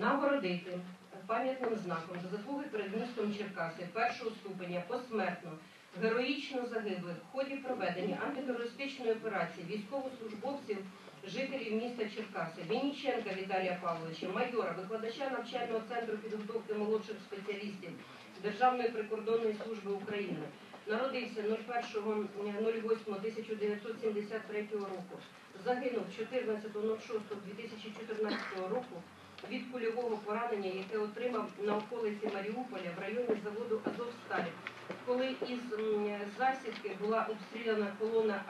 Нагородити пам'ятним знаком за заслуги перед містом Черкаси першого ступеня посмертно героїчно загиблих в ході проведення антитерористичної операції військовослужбовців, жителів міста Черкаси, Вінніченка Віталія Павловича, майора, викладача навчального центру підготовки молодших спеціалістів Державної прикордонної служби України. Народився 01.08.1973 року. Загинув 14.06.2014 року від кульового поранення, яке отримав на околиці Маріуполя в районі заводу Азовсталь, коли із засідки була обстріляна колона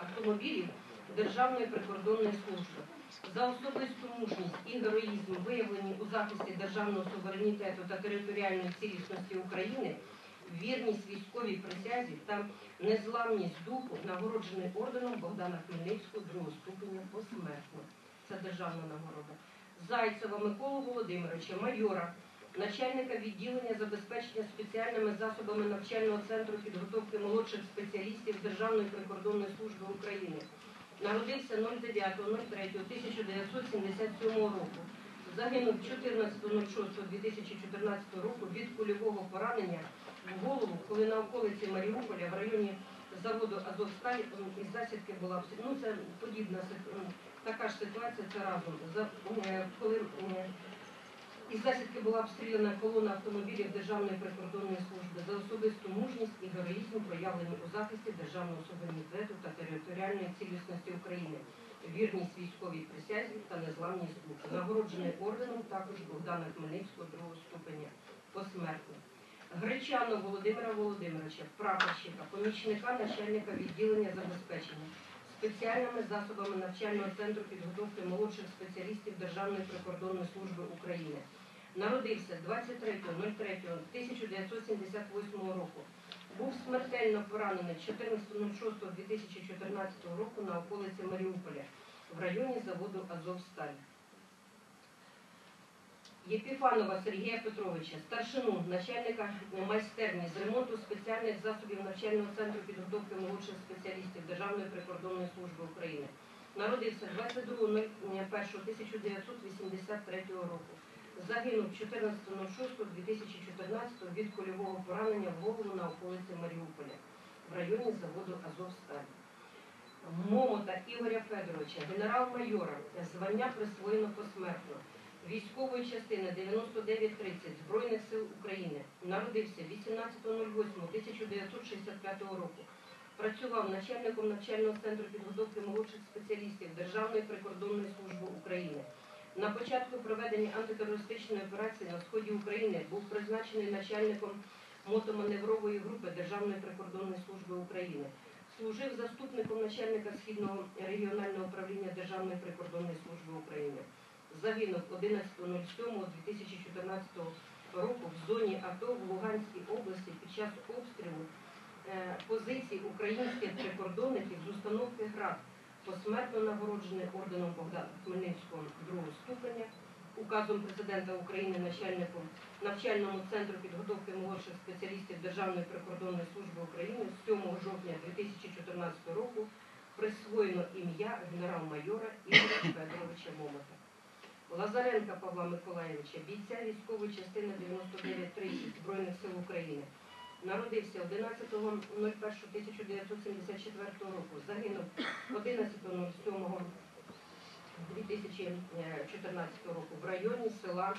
автомобілів Державної прикордонної служби. За особисту мужність і героїзм, виявлені у захисті державного суверенітету та територіальної цілісності України, вірність військовій присязі та незламність духу, нагороджений орденом Богдана Хмельницького другого ступеня посмертно. Це державна нагорода. Зайцева Миколу Володимировича, майора, начальника відділення забезпечення спеціальними засобами навчального центру підготовки молодших спеціалістів Державної прикордонної служби України. Народився 09.03.1977 року. Загинув 14.06.2014 року від кульового поранення в голову, коли на околиці Маріуполя в районі заводу Азовсталь із засідки була Ну, це подібна така ж ситуація, це разом. За, е, коли із засідки була обстріляна колона автомобілів Державної прикордонної служби за особисту мужність і героїзм, проявлені у захисті державного суверенітету та територіальної цілісності України, вірність військовій присязі та незламність духу. Нагороджений орденом також Богдана Хмельницького другого ступеня посмертно. Гречану Володимира Володимировича, прапорщика, помічника начальника відділення забезпечення спеціальними засобами навчального центру підготовки молодших спеціалістів Державної прикордонної служби України. Народився 23.03.1978 року. Був смертельно поранений 14.06.2014 року на околиці Маріуполя в районі заводу Азовсталь. Єпіфанова Сергія Петровича, старшину, начальника майстерні з ремонту спеціальних засобів навчального центру підготовки молодших спеціалістів Державної прикордонної служби України. Народився 22.01.1983 року. Загинув 14.06.2014 від кульового поранення в голову на околиці Маріуполя в районі заводу Азовсталь. Момота Ігоря Федоровича, генерал-майора, звання присвоєно посмертно військової частини 9930 Збройних сил України. Народився 18.08.1965 року. Працював начальником навчального центру підготовки молодших спеціалістів Державної прикордонної служби України. На початку проведення антитерористичної операції на сході України був призначений начальником мотоманеврової групи Державної прикордонної служби України. Служив заступником начальника Східного регіонального управління Державної прикордонної служби України загинув 11.07.2014 року в зоні АТО в Луганській області під час обстрілу е, позицій українських прикордонників з установки ГРАД, посмертно нагороджений орденом Богдана Хмельницького другого ступеня, указом президента України начальником навчальному центру підготовки молодших спеціалістів Державної прикордонної служби України з 7 жовтня 2014 року присвоєно ім'я генерал-майора Ігоря Федоровича Момота. Лазаренка Павла Миколаєвича, бійця військової частини 9930 Збройних сил України. Народився 11.01.1974 року. Загинув 11.07.2014 року в районі села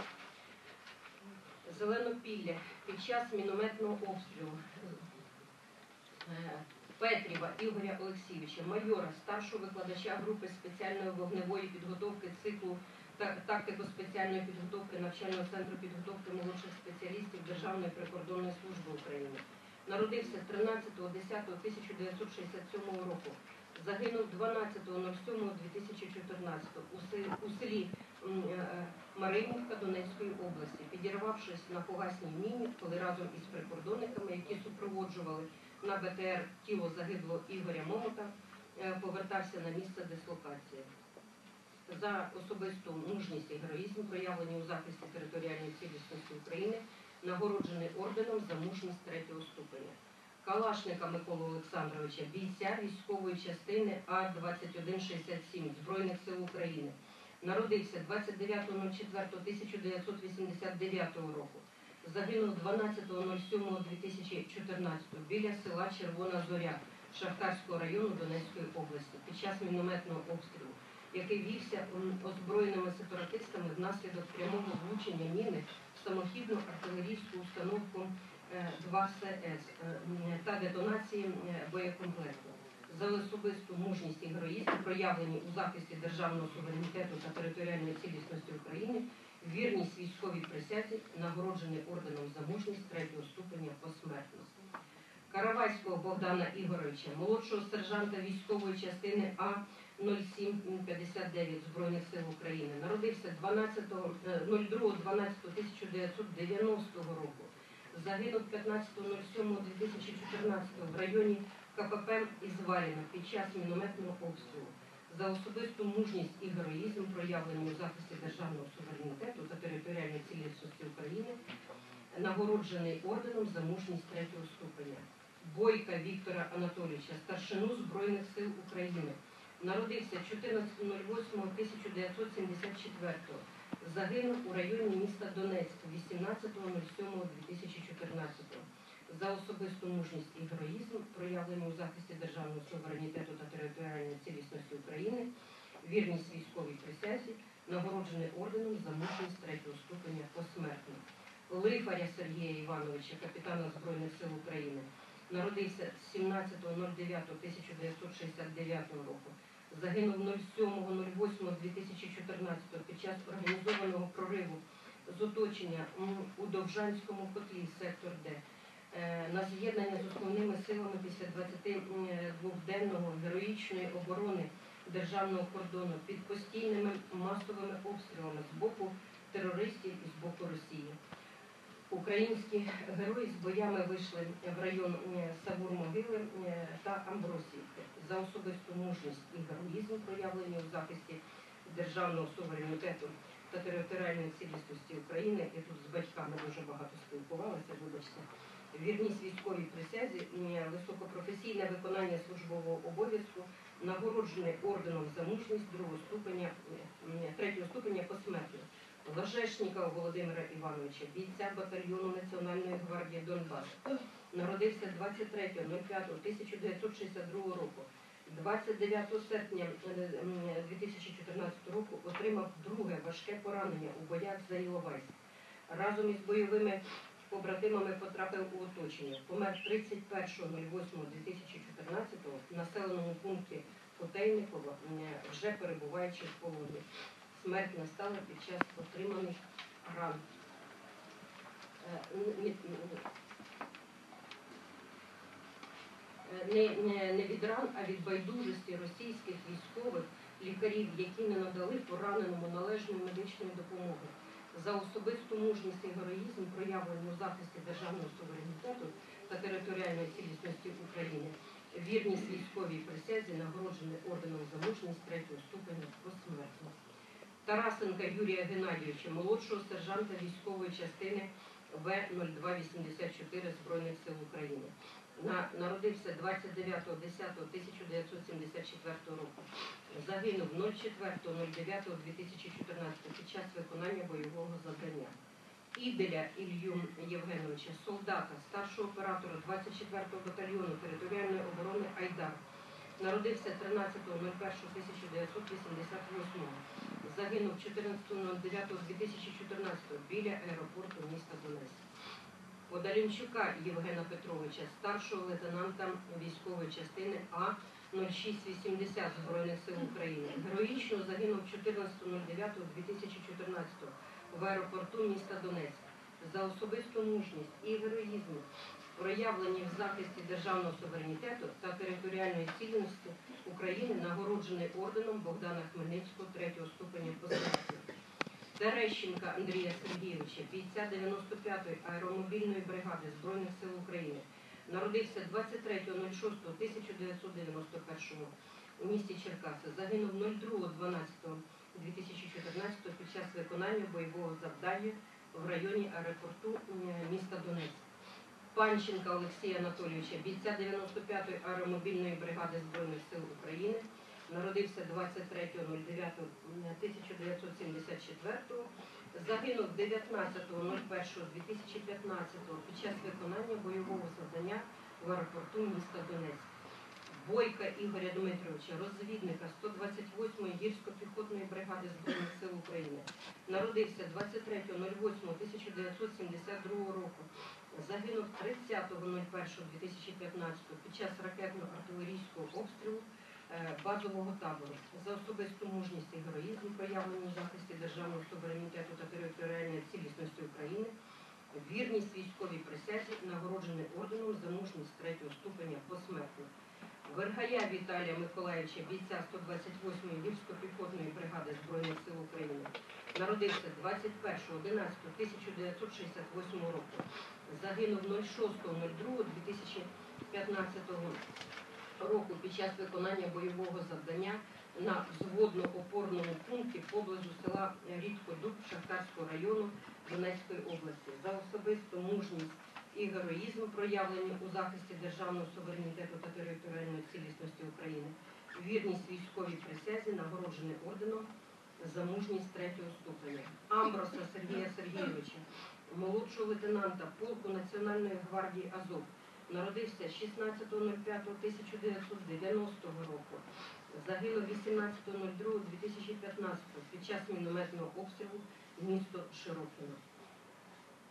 Зеленопілля під час мінометного обстрілу. Е, Петріва Ігоря Олексійовича, майора, старшого викладача групи спеціальної вогневої підготовки циклу та тактико-спеціальної підготовки навчального центру підготовки молодших спеціалістів Державної прикордонної служби України. Народився 13.10.1967 року. Загинув 12.07.2014 у селі, у селі е, Маринівка Донецької області, підірвавшись на погасній міні, коли разом із прикордонниками, які супроводжували на БТР тіло загиблого Ігоря Момота, е, повертався на місце дислокації. За особисту мужність і героїзм, проявлені у захисті територіальної цілісності України, нагороджений орденом за мужність третього ступеня. Калашника Миколу Олександровича, бійця військової частини А-2167 Збройних сил України. Народився 29.04.1989 року. Загинув 12.07.2014 біля села Червона Зоря Шахтарського району Донецької області під час мінометного обстрілу, який вівся озброєними сепаратистами внаслідок прямого влучення міни в самохідну артилерійську установку е, 2 СС е, та детонації боєкомплекту. За особисту мужність і героїзм, проявлені у захисті державного суверенітету та територіальної цілісності України, вірність військовій присязі, нагороджений орденом за мужність третього ступеня посмертно. Каравайського Богдана Ігоровича, молодшого сержанта військової частини А 0759 Збройних сил України. Народився 12, е, 02.12.1990 року. Загинув 15.07.2014 в районі КПП Ізваріна під час мінометного обстрілу. За особисту мужність і героїзм, проявлені у захисті державного суверенітету та територіальної цілісності України, нагороджений орденом за мужність третього ступеня. Бойка Віктора Анатолійовича, старшину Збройних сил України. Народився 14.08.1974. Загинув у районі міста Донецьк 18.07.2014. За особисту мужність і героїзм, проявлені у захисті державного суверенітету та територіальної цілісності України, вірність військовій присязі, нагороджений орденом за мужність третього ступеня посмертно. Лифаря Сергія Івановича, капітана Збройних сил України, народився 17.09.1969 року. Загинув 07.08.2014 під час організованого прориву з оточення у Довжанському котлі, сектор Д. Е, На з'єднання з основними силами після 22-денного героїчної оборони державного кордону під постійними масовими обстрілами з боку терористів і з боку Росії. Українські герої з боями вийшли в район е, Савур-Могили е, та Амбросівки за особисту мужність і героїзм, проявлені у захисті державного суверенітету та територіальної цілісності України. Я тут з батьками дуже багато спілкувалася, вибачте. Вірність військовій присязі, високопрофесійне виконання службового обов'язку, нагороджений орденом за мужність другого ступеня, третього ступеня посмертно. Ложешнікова Володимира Івановича, бійця батальйону Національної гвардії Донбас. Народився 23.05.1962 року. 29 серпня е, 2014 року отримав друге важке поранення у боях за Іловайськ. Разом із бойовими побратимами потрапив у оточення. Помер 31.08.2014 в населеному пункті Котейниково, вже перебуваючи в полоні. Смерть настала під час отриманих ран. Не, не, від ран, а від байдужості російських військових лікарів, які не надали пораненому належної медичної допомоги. За особисту мужність і героїзм, проявлену у захисті державного суверенітету та територіальної цілісності України, вірність військовій присязі, нагороджений орденом за мужність третього ступеня посмертно. Тарасенка Юрія Геннадійовича, молодшого сержанта військової частини В-0284 Збройних сил України. На, народився 29.10.1974 року. Загинув 04.09.2014 під час виконання бойового завдання. Іделя Ілью Євгеновича, солдата, старшого оператора 24-го батальйону територіальної оборони Айдар. Народився 13.01.1988. Загинув 14.09.2014 біля аеропорту міста Донецьк. Подалінчука Євгена Петровича, старшого лейтенанта військової частини А 0680 Збройних сил України. Героїчно загинув 14.09.2014 в аеропорту міста Донецьк. За особисту мужність і героїзм, проявлені в захисті державного суверенітету та територіальної цілісності України, нагороджений орденом Богдана Хмельницького третього ступеня посмертно. Терещенка Андрія Сергійовича, бійця 95-ї аеромобільної бригади Збройних сил України. Народився 23.06.1991 у місті Черкаси. Загинув 02.12.2014 під час виконання бойового завдання в районі аеропорту міста Донецьк. Панченка Олексія Анатолійовича, бійця 95-ї аеромобільної бригади Збройних сил України. Народився 23.09.1974, загинув 19.01.2015 під час виконання бойового завдання в аеропорту міста Донецьк. Бойка Ігоря Дмитровича, розвідника 128-ї гірсько-піхотної бригади Збройних сил України. Народився 23.08.1972 року. Загинув 30.01.2015 під час ракетно-артилерійського обстрілу базового табору. За особисту мужність і героїзм, проявлені у захисті державного суверенітету та територіальної цілісності України, вірність військовій присязі, нагороджений орденом за мужність третього ступеня посмертно. Верхая Віталія Миколаївича, бійця 128-ї гірсько-піхотної бригади Збройних сил України. Народився 21.11.1968 року. Загинув 06.02.2015 року під час виконання бойового завдання на взводно-опорному пункті поблизу села Рідкодуб Шахтарського району Донецької області. За особисту мужність і героїзм, проявлені у захисті державного суверенітету та територіальної цілісності України, вірність військовій присязі, нагороджений орденом за мужність третього ступеня. Амброса Сергія Сергійовича, молодшого лейтенанта полку Національної гвардії Азов. Народився 16.05.1990 року. Загинув 18.02.2015 під час мінометного обстрілу місто Широкино.